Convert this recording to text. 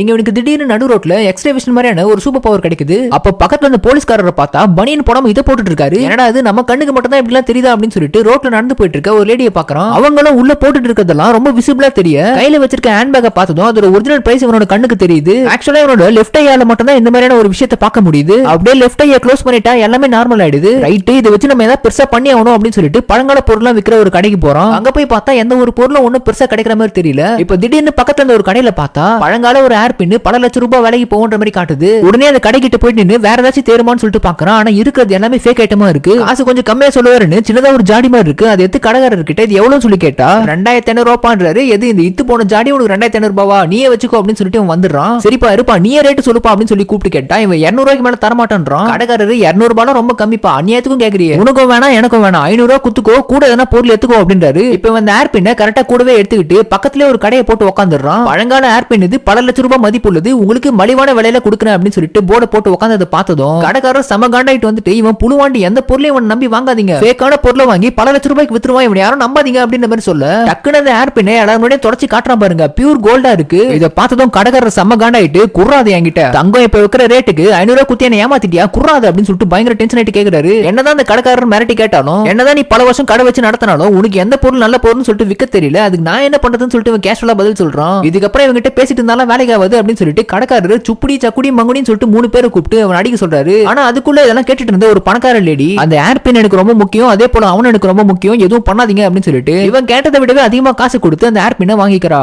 இங்க இவனுக்கு திடீர்னு நடு ரோட்ல எக்ஸ்ட்ரா விஷன் மாதிரியான ஒரு சூப்பர் பவர் கிடைக்குது. அப்ப பக்கத்துல அந்த போலீஸ்காரரை பார்த்தா பனியன் போடாம இதை போட்டுட்டு இருக்காரு. என்னடா அது நம்ம கண்ணுக்கு மட்டும் தான் இப்படிலாம் தெரியுதா அப்படின்னு சொல்லிட்டு ரோட்ல நடந்து போயிட்டு இருக்க ஒரு லேடியை பாக்குறோம் அவங்களும் உள்ள போட்டுட்டு இருக்கிறதெல்லாம் ரொம்ப விசிபிளா தெரிய கையில வச்சிருக்க ஹேண்ட் பேக்கை பார்த்ததும் அதோட ஒரிஜினல் பிரைஸ் இவனோட கண்ணுக்கு தெரியுது. ஆக்சுவலா இவனோட லெஃப்ட் ஐயால மட்டும் தான் இந்த மாதிரியான ஒரு விஷயத்தை பார்க்க முடியுது. அப்படியே லெஃப்ட் ஐயா க்ளோஸ் பண்ணிட்டா எல்லாமே நார்மல் ஆயிடுது. ரைட்டு இதை வச்சு நம்ம ஏதாவது பெருசா பண்ணி ஆகணும் அப்படின்னு சொல்லிட்டு பழங்கால பொருள்லாம் விற்கிற ஒரு கடைக்கு போறோம் அங்க போய் பார்த்தா எந்த ஒரு பொருளும் ஒன்றும் பெருசா கிடைக்கிற மாதிரி தெரியல. இப்ப திடீர்னு பக்கத்துல இருந்த ஒரு கடையில பார்த்தா பழங்கால ஒரு ஹேர் பின் பல லட்சம் ரூபாய் விலைக்கு போகுன்ற மாதிரி காட்டுது. உடனே அந்த கடைக்கிட்ட போய் நின்னு வேற ஏதாச்சும் தேருமான்னு சொல்லிட்டு பாக்குறான் ஆனா இருக்கிறது எல்லாமே ஃபேக் ஐட்டமா இருக்கு. காசு கொஞ்சம் கம்மியா சொல்லுவாருன்னு சின்னதா ஒரு ஜாடி மாதிரி இருக்கு. அது எடுத்து கடைக்காரர் கிட்ட இது எவ்வளவு சொல்லி கேட்டா ரெண்டாயிரத்தி ஐநூறு ரூபான்றாரு எது இந்த இத்து போன ஜாடி? உனக்கு ரெண்டாயிரத்தி ஐநூறு ரூபாவா? நீயே வச்சுக்கோ அப்படின்னு சொல்லிட்டு அவன் வந்துடுறான். சரிப்பா இருப்பா. நீயே ரேட்டு சொல்லுப்பா அப்படின்னு சொல்லி கூப்பிட்டு கேட்டா இவன் இருநூறு ரூபாய்க்கு மேல தரமாட்டான்றான். கடைக்காரரு இருநூறு ரூபாய் ரொம்ப கம்மிப்பா. அநியாயத்துக்கும் கேக்குறீங்க உனக்கும் வேணாம் எனக்கும் வேணாம். ஐநூறு ரூபா குத்துக்கோ. கூட எதனா பொருள் எடுத்துக்கோ அப்படின்றாரு. இப்ப இந்த ஏர்பின்ன கரெக்டா கூடவே எடுத்துக்கிட்டு பக்கத்துல ஒரு கடையை போட்டு உட்காந்துடுறான் பழங்கால ஏர்பின் இது பல லட்சம் ரூபாய் மதிப்பு உள்ளது உங்களுக்கு மலிவான விலையில கொடுக்குறேன் அப்படின்னு சொல்லிட்டு போர்டை போட்டு உட்காந்ததை பார்த்ததும் கடைக்காரர் செம காண்டாயிட்டு வந்துட்டு இவன் புழுவாண்டி எந்த பொருளையும் இவன் நம்பி வாங்காதீங்க. ஃபேக்கான பொருளை வாங்கி பல லட்சம் ரூபாய்க்கு வித்துருவான். இவன் யாரும் நம்பாதீங்க அப்படின்ற மாதிரி சொல்ல டக்குனு அந்த ஏர் பின்னை எல்லாரும் தொடச்சு காட்டுறான் பாருங்க. பியூர் கோல்டா இருக்கு. இதை பார்த்ததும் கடைக்காரர் செம்ம காண்டாயிட்டு குர்றாது என்கிட்ட. தங்கம் இப்ப இருக்கிற ரேட்டுக்கு ஐநூறு ரூபாய் குத்தி என்ன ஏமாத்திட்டியா? குர்றாது அப்படின்னு சொல்லிட்டு பயங்கர டென்ஷன் ஆயிட்டு கேக்குறாரு. என்னதான் அந்த கடைக்காரர் மிரட்டி கேட்டாலும் என்னதான் நீ பல வருஷம் கடை வச்சு நடத்தினாலும் உனக்கு எந்த பொருள் நல்ல பொருள்னு சொல்லிட்டு விற்க தெரியல. அதுக்கு நான் என்ன பண்றதுன்னு சொல்லிட்டு இவன் கேஷுவலா பதில் சொல்றான். இதுக்கப்புறம் இவங்கிட்ட பேசிட்டு இருந்தாலும் வேலைக்கு ஆகாது அப்படின்னு சொல்லிட்டு கடைக்காரர் சுப்புடி சக்குடி மங்குடின்னு சொல்லிட்டு மூணு பேரை கூப்பிட்டு அவன் அடிக்க சொல்றாரு. ஆனா அதுக்குள்ள இதெல்லாம் கேட்டுட்டு இருந்த ஒரு பணக்கார லேடி அந்த ஏர் பின் எனக்கு ரொம்ப முக்கியம் அதே போல அவன் எனக்கு ரொம்ப முக்கியம் எதுவும் பண்ணாதீங்க அப்படின்னு சொல்லிட்டு இவன் கேட்டதை விடவே அதிகமா காசு கொடுத்து அந்த ஏர் பின்னை வாங்கிக்கிறா.